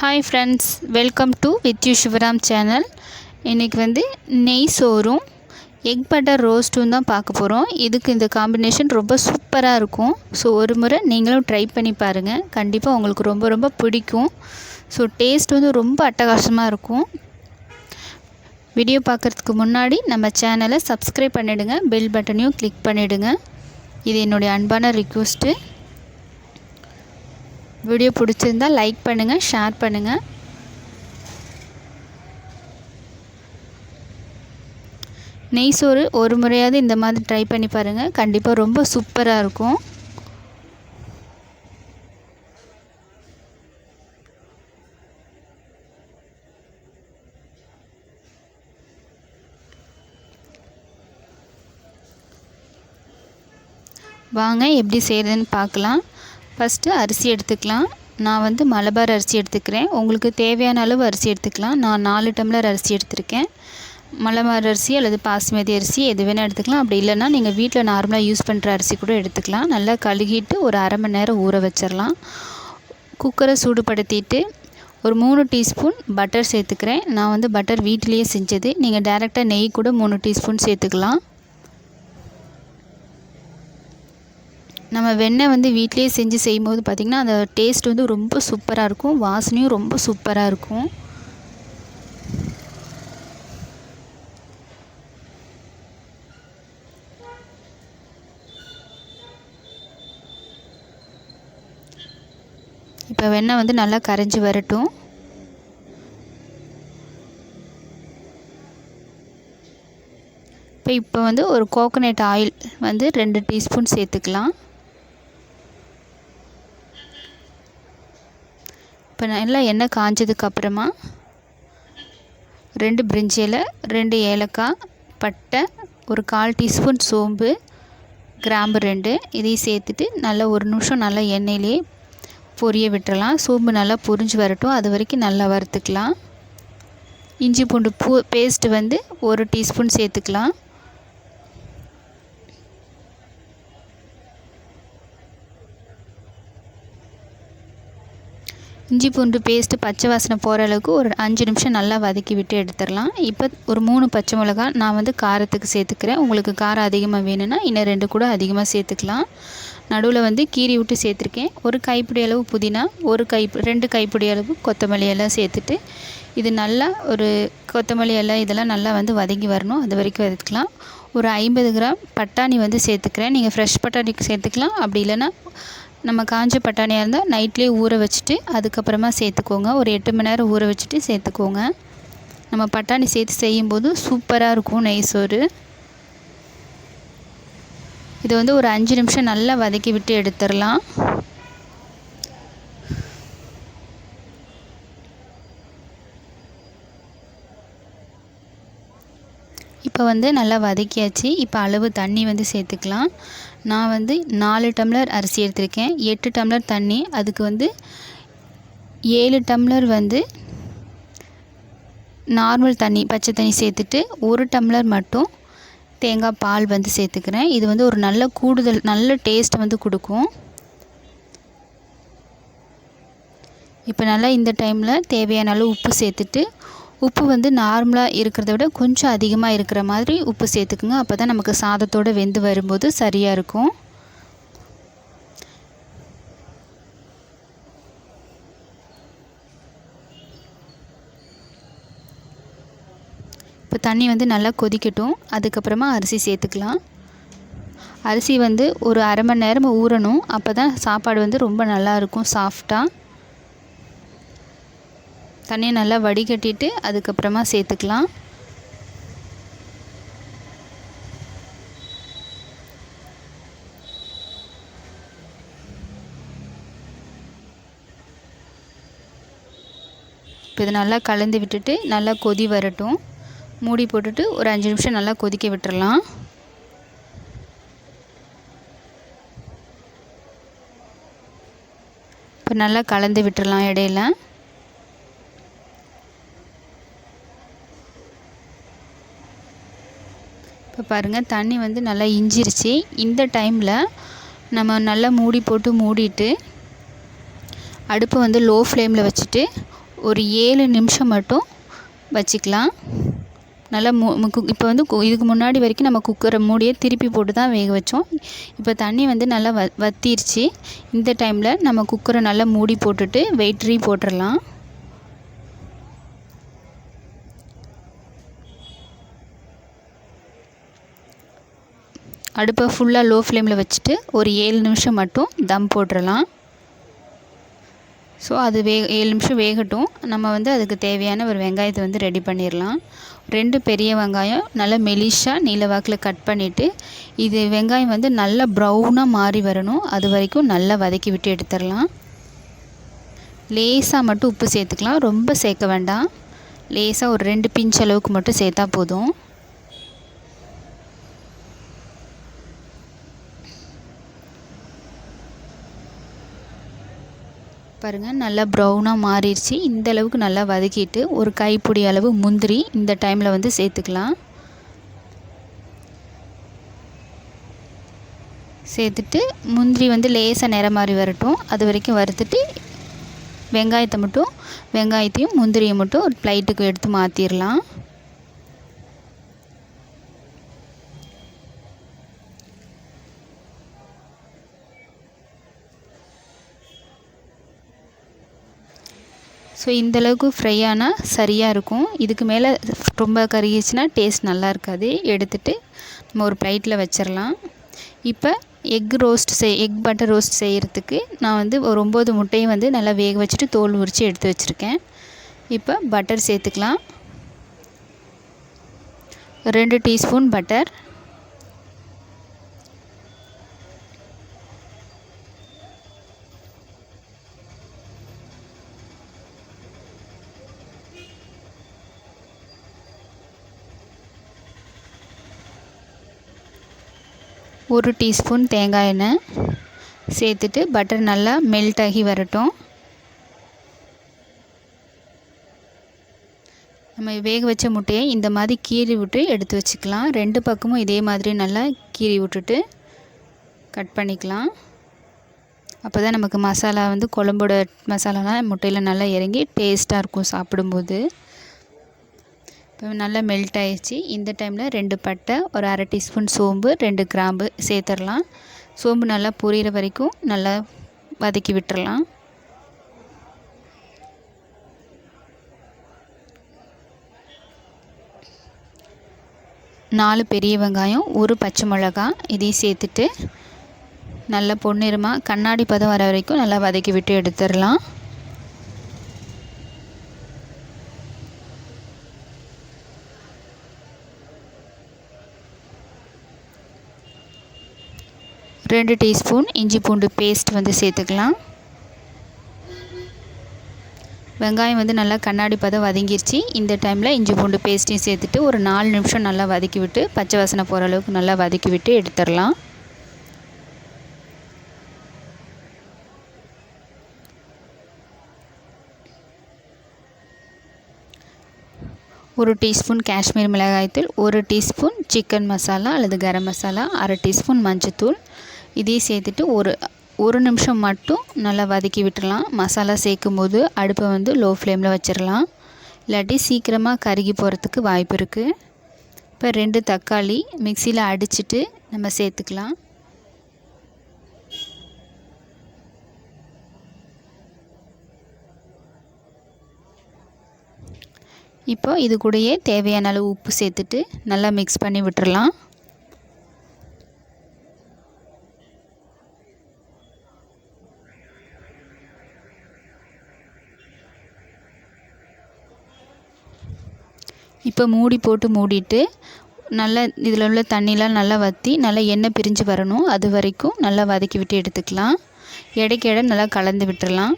Hi friends welcome to Vidhyu Sivaram channel இன்றைக்கி வந்து நெய் சோறும் எக் பட்டர் ரோஸ்ட்டும் தான் பார்க்க போகிறோம் இதுக்கு இந்த காம்பினேஷன் ரொம்ப சூப்பராக இருக்கும். ஸோ ஒரு முறை நீங்களும் ட்ரை பண்ணி பாருங்கள் கண்டிப்பாக உங்களுக்கு ரொம்ப ரொம்ப பிடிக்கும். ஸோ டேஸ்ட் வந்து ரொம்ப அட்டகாசமாக இருக்கும். வீடியோ பார்க்குறதுக்கு முன்னாடி நம்ம சேனலை சப்ஸ்கிரைப் பண்ணிவிடுங்க பெல் பட்டனையும் கிளிக் பண்ணிவிடுங்க இது என்னுடைய அன்பான ரிக்வெஸ்ட்டு வீடியோ பிடிச்சிருந்தா லைக் பண்ணுங்கள் ஷேர் பண்ணுங்கள் நெய் சோறு ஒரு முறையாவது இந்த மாதிரி ட்ரை பண்ணி பாருங்கள் கண்டிப்பாக ரொம்ப சூப்பராக இருக்கும். வாங்க எப்படி செய்கிறதுன்னு பார்க்கலாம். ஃபஸ்ட்டு அரிசி எடுத்துக்கலாம். நான் வந்து மலபார் அரிசி எடுத்துக்கிறேன். உங்களுக்கு தேவையான அளவு அரிசி எடுத்துக்கலாம். நான் நாலு டம்ளர் அரிசி எடுத்திருக்கேன். மலபார் அரிசி அல்லது பாஸ்மதி அரிசி எது வேணால் எடுத்துக்கலாம். அப்படி இல்லைன்னா நீங்கள் வீட்டில் நார்மலாக யூஸ் பண்ணுற அரிசி கூட எடுத்துக்கலாம். நல்லா கழுகிட்டு ஒரு அரை மணி நேரம் ஊற வச்சிடலாம் குக்கரை சூடுபடுத்திட்டு ஒரு மூணு டீஸ்பூன் பட்டர் சேர்த்துக்கிறேன். நான் வந்து பட்டர் வீட்டிலேயே செஞ்சது. நீங்கள் டேரெக்டாக நெய் கூட மூணு டீஸ்பூன் சேர்த்துக்கலாம். நம்ம வெண்ணெய் வந்து வீட்டிலேயே செஞ்சு செய்யும்போது பார்த்திங்கன்னா அந்த டேஸ்ட் வந்து ரொம்ப சூப்பராக இருக்கும். வாசனையும் ரொம்ப சூப்பராக இருக்கும். இப்போ வெண்ணெய் வந்து நல்லா கரைஞ்சி வரட்டும். இப்போ இப்போ வந்து ஒரு கோகோனட் ஆயில் வந்து ரெண்டு டீஸ்பூன் சேர்த்துக்கலாம். இப்போ நல்லா எண்ணெய் காஞ்சதுக்கு அப்புறமா ரெண்டு பிரிஞ்சி இலை ரெண்டு ஏலக்காய் பட்டை ஒரு கால் டீஸ்பூன் சோம்பு கிராம்பு ரெண்டு. இதையும் சேர்த்துட்டு நல்லா ஒரு நிமிஷம் நல்லா எண்ணெயிலே பொரிய விட்டுறலாம். சோம்பு நல்லா பொரிஞ்சு வரட்டும். அது வரைக்கும் நல்லா வறுத்துக்கலாம். இஞ்சி பூண்டு பூ பேஸ்ட்டு வந்து ஒரு டீஸ்பூன் சேர்த்துக்கலாம். இஞ்சி பூண்டு பேஸ்ட்டு பச்சை வாசனை போகிற அளவுக்கு ஒரு அஞ்சு நிமிஷம் நல்லா வதக்கி விட்டு எடுத்துடலாம். இப்போ ஒரு மூணு பச்சை மிளகா நான் வந்து காரத்துக்கு சேர்த்துக்கிறேன். உங்களுக்கு காரம் அதிகமாக வேணும்னா இன்னும் ரெண்டு கூட அதிகமாக சேர்த்துக்கலாம். நடுவில் வந்து கீரி விட்டு சேர்த்துருக்கேன். ஒரு கைப்பிடி அளவு புதினா ஒரு கை ரெண்டு கைப்பிடி அளவு கொத்தமல்லி எல்லாம் சேர்த்துட்டு இது நல்லா ஒரு கொத்தமல்லி எல்லாம் இதெல்லாம் நல்லா வந்து வதங்கி வரணும். அது வரைக்கும் வதக்கலாம். ஒரு ஐம்பது கிராம் பட்டாணி வந்து சேர்த்துக்கிறேன். நீங்கள் ஃப்ரெஷ் பட்டாணி சேர்த்துக்கலாம். அப்படி இல்லைன்னா நம்ம காஞ்ச பட்டாணியாக இருந்தால் நைட்லேயே ஊற வச்சுட்டு அதுக்கப்புறமா சேர்த்துக்கோங்க. ஒரு எட்டு மணி நேரம் ஊற வச்சுட்டு சேர்த்துக்கோங்க. நம்ம பட்டாணி சேர்த்து செய்யும்போது சூப்பராக இருக்கும் நெய் சோறு இது வந்து ஒரு அஞ்சு நிமிஷம் நல்லா வதக்கி விட்டு எடுத்துடலாம். இப்போ வந்து நல்லா வதக்கியாச்சு. இப்போ அளவு தண்ணி வந்து சேர்த்துக்கலாம். நான் வந்து நாலு டம்ளர் அரிசி எடுத்திருக்கேன். எட்டு டம்ளர் தண்ணி. அதுக்கு வந்து ஏழு டம்ளர் வந்து நார்மல் தண்ணி பச்சை தண்ணி சேர்த்துட்டு ஒரு டம்ளர் மட்டும் தேங்காய் பால் வந்து சேர்த்துக்கிறேன். இது வந்து ஒரு நல்ல கூடுதல் நல்ல டேஸ்ட் வந்து கொடுக்கும். இப்போ நல்லா இந்த டைமில் தேவையான அளவு உப்பு சேர்த்துட்டு உப்பு வந்து நார்மலாக இருக்கிறத விட கொஞ்சம் அதிகமாக இருக்கிற மாதிரி உப்பு சேர்த்துக்குங்க. அப்போ தான் நமக்கு சாதத்தோடு வெந்து வரும்போது சரியாக இருக்கும். இப்போ தண்ணி வந்து நல்லா கொதிக்கட்டும். அதுக்கப்புறமா அரிசி சேர்த்துக்கலாம். அரிசி வந்து ஒரு அரை மணி நேரம் ஊறணும். அப்போ தான் சாப்பாடு வந்து ரொம்ப நல்லாயிருக்கும் சாஃப்டாக தண்ணியை நல்லா வடிகட்டிட்டு அதுக்கப்புறமா சேர்த்துக்கலாம். இப்போ இதை நல்லா கலந்து விட்டுட்டு நல்லா கொதி வரட்டும். மூடி போட்டுட்டு ஒரு அஞ்சு நிமிஷம் நல்லா கொதிக்க விட்டுடலாம் இப்போ நல்லா கலந்து விட்டுடலாம் இடையில. இப்போ பாருங்கள் தண்ணி வந்து நல்லா இஞ்சிருச்சு. இந்த டைமில் நம்ம நல்லா மூடி போட்டு மூடிட்டு அடுப்பை வந்து லோ ஃப்ளேமில் வச்சுட்டு ஒரு ஏழு நிமிஷம் மட்டும் வச்சுக்கலாம். நல்லா மு இப்போ வந்து இதுக்கு முன்னாடி வரைக்கும் நம்ம குக்கரை மூடியை திருப்பி போட்டு தான் வேக வச்சோம். இப்போ தண்ணி வந்து நல்லா வ வத்திருச்சு. இந்த டைமில் நம்ம குக்கரை நல்லா மூடி போட்டுட்டு வெயிட்ரி போட்டுடலாம் அடுப்பை ஃபுல்லாக லோ ஃப்ளேமில் வச்சுட்டு ஒரு ஏழு நிமிஷம் மட்டும் தம் போட்டுடலாம் ஸோ அது வே ஏழு நிமிஷம் வேகட்டும். நம்ம வந்து அதுக்கு தேவையான ஒரு வெங்காயத்தை வந்து ரெடி பண்ணிடலாம் ரெண்டு பெரிய வெங்காயம் நல்லா மெலிஷாக நீளவாக்கில் கட் பண்ணிவிட்டு இது வெங்காயம் வந்து நல்லா ப்ரௌனாக மாறி வரணும். அது வரைக்கும் நல்லா வதக்கி விட்டு எடுத்துடலாம் லேசாக மட்டும் உப்பு சேர்த்துக்கலாம். ரொம்ப சேர்க்க வேண்டாம். லேசாக ஒரு ரெண்டு பிஞ்ச் அளவுக்கு மட்டும் சேர்த்தா போதும். பாருங்கள் நல்லா ப்ரௌனாக மாறிடுச்சு. இந்த அளவுக்கு நல்லா வதக்கிட்டு ஒரு கைப்பிடி அளவு முந்திரி இந்த டைமில் வந்து சேர்த்துக்கலாம். சேர்த்துட்டு முந்திரி வந்து லேசாக நிறம் மாதிரி வரட்டும். அது வரைக்கும் வறுத்துட்டு வெங்காயத்தை மட்டும் வெங்காயத்தையும் முந்திரியை மட்டும் ஒரு ப்ளைட்டுக்கு எடுத்து மாற்றிடலாம் ஸோ இந்தளவுக்கு ஃப்ரை ஆனால் சரியாக இருக்கும். இதுக்கு மேலே ரொம்ப கருகிச்சுன்னா டேஸ்ட் நல்லா இருக்காது. எடுத்துகிட்டு நம்ம ஒரு ப்ளைட்டில் வச்சிடலாம் இப்போ எக் ரோஸ்ட் செய் எக் பட்டர் ரோஸ்ட் செய்கிறதுக்கு நான் வந்து ஒரு ஒம்பது முட்டையை வந்து நல்லா வேக வச்சுட்டு தோல் உரித்து எடுத்து வச்சுருக்கேன். இப்போ பட்டர் சேர்த்துக்கலாம். ரெண்டு டீஸ்பூன் பட்டர் ஒரு டீஸ்பூன் தேங்காய் எண்ணெய் சேர்த்துட்டு பட்டர் நல்லா மெல்ட் ஆகி வரட்டும். நம்ம வேக வச்ச முட்டையை இந்த மாதிரி கீறி விட்டு எடுத்து வச்சுக்கலாம். ரெண்டு பக்கமும் இதே மாதிரி நல்லா கீறி விட்டுட்டு கட் பண்ணிக்கலாம். அப்போ தான் நமக்கு மசாலா வந்து குழம்போட மசாலாலாம் முட்டையில் நல்லா இறங்கி டேஸ்ட்டாக இருக்கும் சாப்பிடும்போது. இப்போ நல்லா மெல்ட் ஆகிடுச்சி இந்த டைமில் ரெண்டு பட்டை ஒரு அரை டீஸ்பூன் சோம்பு ரெண்டு கிராம்பு சேர்த்துடலாம். சோம்பு நல்லா பொரியிற வரைக்கும் நல்லா வதக்கி விட்டுறலாம். நாலு பெரிய வெங்காயம் ஒரு பச்சை மிளகா இதையும் சேர்த்துட்டு நல்லா பொன்னிறமாக கண்ணாடி பதம் வர வரைக்கும் நல்லா வதக்கி விட்டு எடுத்துடலாம். ரெண்டு டீஸ்பூன் இஞ்சி பூண்டு பேஸ்ட் வந்து சேர்த்துக்கலாம். வெங்காயம் வந்து நல்லா கண்ணாடி பதம் வதங்கிருச்சு. இந்த டைமில் இஞ்சி பூண்டு பேஸ்ட்டையும் சேர்த்துட்டு ஒரு நாலு நிமிஷம் நல்லா வதக்கி விட்டு பச்சை வாசனை போகிற அளவுக்கு நல்லா வதக்கி விட்டு எடுத்துடலாம். ஒரு டீஸ்பூன் காஷ்மீர் மிளகாய்த்தூள் ஒரு டீஸ்பூன் சிக்கன் மசாலா அல்லது கரம் மசாலா அரை டீஸ்பூன் மஞ்சத்தூள் இதையும் சேர்த்துட்டு ஒரு ஒரு நிமிஷம் மட்டும் நல்லா வதக்கி விட்டுடலாம் மசாலா சேர்க்கும் போது அடுப்பை வந்து லோ ஃப்ளேமில் வச்சிடலாம் இல்லாட்டி சீக்கிரமாக கருகி போகிறதுக்கு வாய்ப்பு இருக்குது இப்போ ரெண்டு தக்காளி மிக்சியில் அடிச்சுட்டு நம்ம சேர்த்துக்கலாம். இப்போ இது கூடயே தேவையான அளவு உப்பு சேர்த்துட்டு நல்லா மிக்ஸ் பண்ணி விட்டுறலாம். இப்போ மூடி போட்டு மூடிட்டு நல்லா இதில் உள்ள தண்ணிலாம் நல்லா வற்றி நல்லா எண்ணெய் பிரிஞ்சு வரணும். அது வரைக்கும் நல்லா வதக்கி விட்டு எடுத்துக்கலாம். இடைக்கு இடம் நல்லா கலந்து விட்டுடலாம்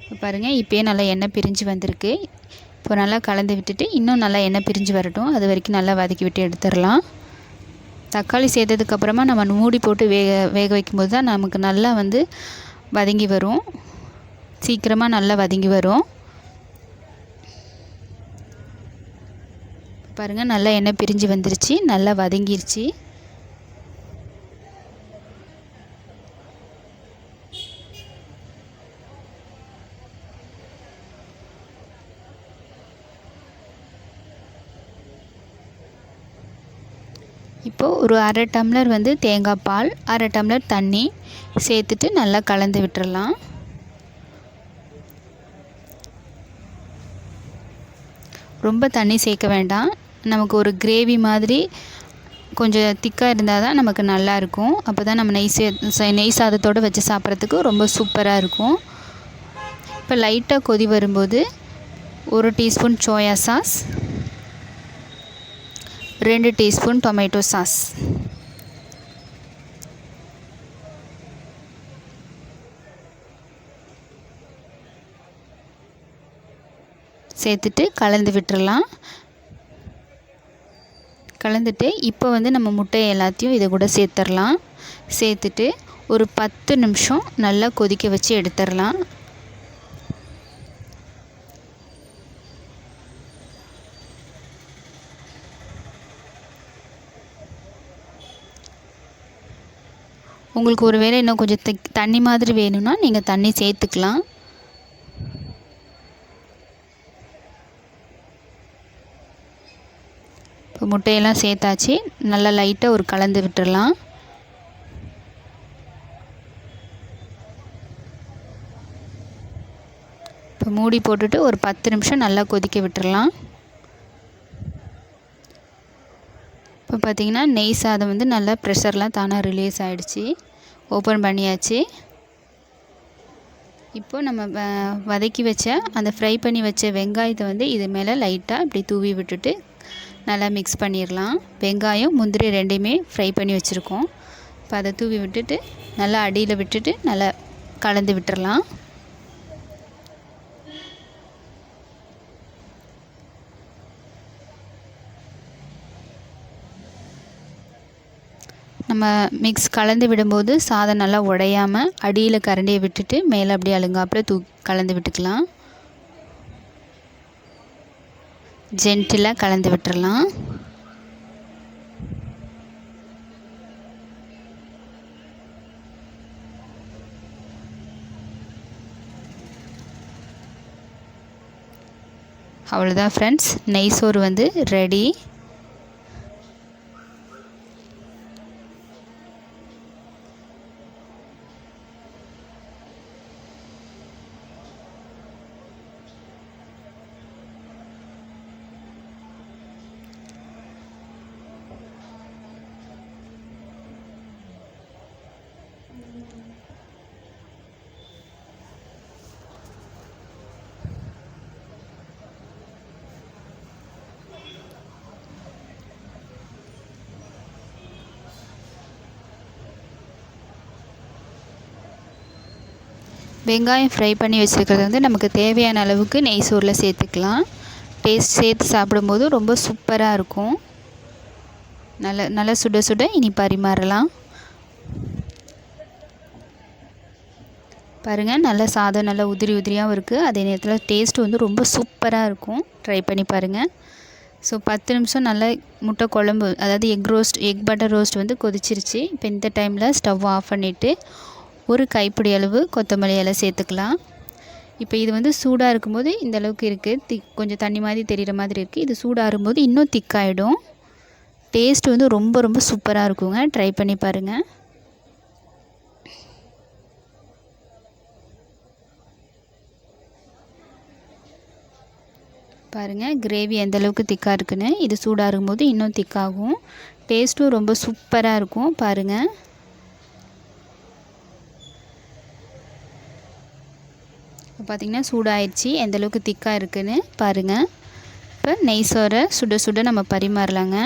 இப்போ பாருங்கள் இப்போயே நல்லா எண்ணெய் பிரிஞ்சு வந்திருக்கு. இப்போ நல்லா கலந்து விட்டுட்டு இன்னும் நல்லா எண்ணெய் பிரிஞ்சு வரட்டும். அது வரைக்கும் நல்லா வதக்கி விட்டு எடுத்துடலாம். தக்காளி சேர்த்ததுக்கப்புறமா நம்ம மூடி போட்டு வேக வேக வைக்கும்போது தான் நமக்கு நல்லா வந்து வதங்கி வரும். சீக்கிரமாக நல்லா வதங்கி வரும். பாருங்கள் நல்லா எண்ணெய் பிரிஞ்சு வந்துருச்சு நல்லா வதங்கிருச்சு. இப்போது ஒரு அரை டம்ளர் வந்து தேங்காய் பால் அரை டம்ளர் தண்ணி சேர்த்துட்டு நல்லா கலந்து விட்டுறலாம். ரொம்ப தண்ணி சேர்க்க வேண்டாம். நமக்கு ஒரு கிரேவி மாதிரி கொஞ்சம் திக்காக இருந்தால் தான் நமக்கு நல்லாயிருக்கும் அப்போ தான் நம்ம நெய் சே நெய் சாதத்தோடு வச்சு சாப்பிட்றதுக்கு ரொம்ப சூப்பராக இருக்கும். இப்போ லைட்டாக கொதி வரும்போது ஒரு டீஸ்பூன் சோயா சாஸ் ரெண்டு டீஸ்பூன் டொமேட்டோ சாஸ் சேர்த்துட்டு கலந்து விட்டுறலாம். கலந்துட்டு இப்போ வந்து நம்ம முட்டையை எல்லாத்தையும் இதை கூட சேர்த்துடலாம். சேர்த்துட்டு ஒரு பத்து நிமிஷம் நல்லா கொதிக்க வச்சு எடுத்துடலாம். உங்களுக்கு ஒரு வேளை இன்னும் கொஞ்சம் தண்ணி மாதிரி வேணும்னா நீங்கள் தண்ணி சேர்த்துக்கலாம். இப்போ முட்டையெல்லாம் சேர்த்தாச்சு. நல்லா லைட்டாக ஒரு கலந்து விட்டுடலாம் இப்போ மூடி போட்டுட்டு ஒரு பத்து நிமிஷம் நல்லா கொதிக்க விட்டுடலாம் இப்போ பார்த்திங்கன்னா நெய் சாதம் வந்து நல்லா ப்ரெஷர்லாம் தானாக ரிலீஸ் ஆகிடுச்சி ஓப்பன் பண்ணியாச்சு. இப்போ நம்ம வதக்கி வச்ச அந்த ஃப்ரை பண்ணி வச்ச வெங்காயத்தை வந்து இது மேலே லைட்டாக இப்படி தூவி விட்டுட்டு நல்லா மிக்ஸ் பண்ணிடலாம் வெங்காயம் முந்திரி ரெண்டையுமே ஃப்ரை பண்ணி வச்சுருக்கோம். இப்போ அதை தூவி விட்டுட்டு நல்லா அடியில் விட்டுட்டு நல்லா கலந்து விட்டுறலாம் நம்ம மிக்ஸ் கலந்து விடும்போது சாதம் நல்லா உடையாமல் அடியில் கரண்டியை விட்டுட்டு மேலே அப்படியே அழுங்காப்பில் தூ கலந்து விட்டுக்கலாம். ஜென்டிலாக கலந்து விட்டுறலாம். அவ்வளோதான் ஃப்ரெண்ட்ஸ் நெய் சோறு வந்து ரெடி வெங்காயம் ஃப்ரை பண்ணி வச்சுருக்கிறது வந்து நமக்கு தேவையான அளவுக்கு நெய் சோறில் சேர்த்துக்கலாம். டேஸ்ட் சேர்த்து சாப்பிடும்போது ரொம்ப சூப்பராக இருக்கும். நல்ல நல்லா சுட சுட இனி பரிமாறலாம். பாருங்கள் நல்ல சாதம் நல்லா உதிரி உதிரியாகவும் இருக்குது அதே நேரத்தில் டேஸ்ட் வந்து ரொம்ப சூப்பராக இருக்கும். ட்ரை பண்ணி பாருங்கள் ஸோ பத்து நிமிஷம் நல்லா முட்டை குழம்பு அதாவது egg roast egg butter roast வந்து கொதிச்சிருச்சு. இப்போ இந்த டைமில் ஸ்டவ் ஆஃப் பண்ணிவிட்டு ஒரு கைப்பிடி அளவு கொத்தமல்லி இலை சேர்த்துக்கலாம். இப்போ இது வந்து சூடாக இருக்கும்போது இந்த அளவுக்கு இருக்குது திக் கொஞ்சம் தண்ணி மாதிரி தெரிகிற மாதிரி இருக்குது இது சூடாகும்போது இன்னும் திக்காயிடும். டேஸ்ட் வந்து ரொம்ப ரொம்ப சூப்பராக இருக்குங்க. ட்ரை பண்ணி பாருங்கள் பாருங்கள் கிரேவி எந்த அளவுக்கு திக்காக இருக்குன்னு. இது சூடாக இருக்கும்போது இன்னும் திக்காகும். டேஸ்ட்டும் ரொம்ப சூப்பராக இருக்கும். பாருங்கள் இப்போ பார்த்திங்கன்னா சூடாயிடுச்சு. எந்தளவுக்கு திக்காக இருக்குதுன்னு பாருங்கள் இப்போ நெய் சோறை சுட சுட நம்ம பரிமாறலாங்க.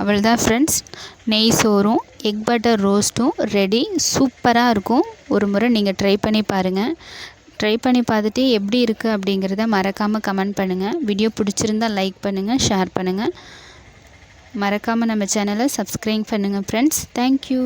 அவ்வளோதான் ஃப்ரெண்ட்ஸ் நெய் சோறும் எக் பட்டர் ரோஸ்ட்டும் ரெடி சூப்பராக இருக்கும். ஒரு முறை நீங்கள் ட்ரை பண்ணி பாருங்கள் ட்ரை பண்ணி பார்த்துட்டு எப்படி இருக்குது அப்படிங்கிறத மறக்காமல் கமெண்ட் பண்ணுங்கள் வீடியோ பிடிச்சிருந்தால் லைக் பண்ணுங்கள் ஷேர் பண்ணுங்கள் மறக்காமல் நம்ம சேனலை சப்ஸ்கிரைப் பண்ணுங்கள் ஃப்ரெண்ட்ஸ் தேங்க்யூ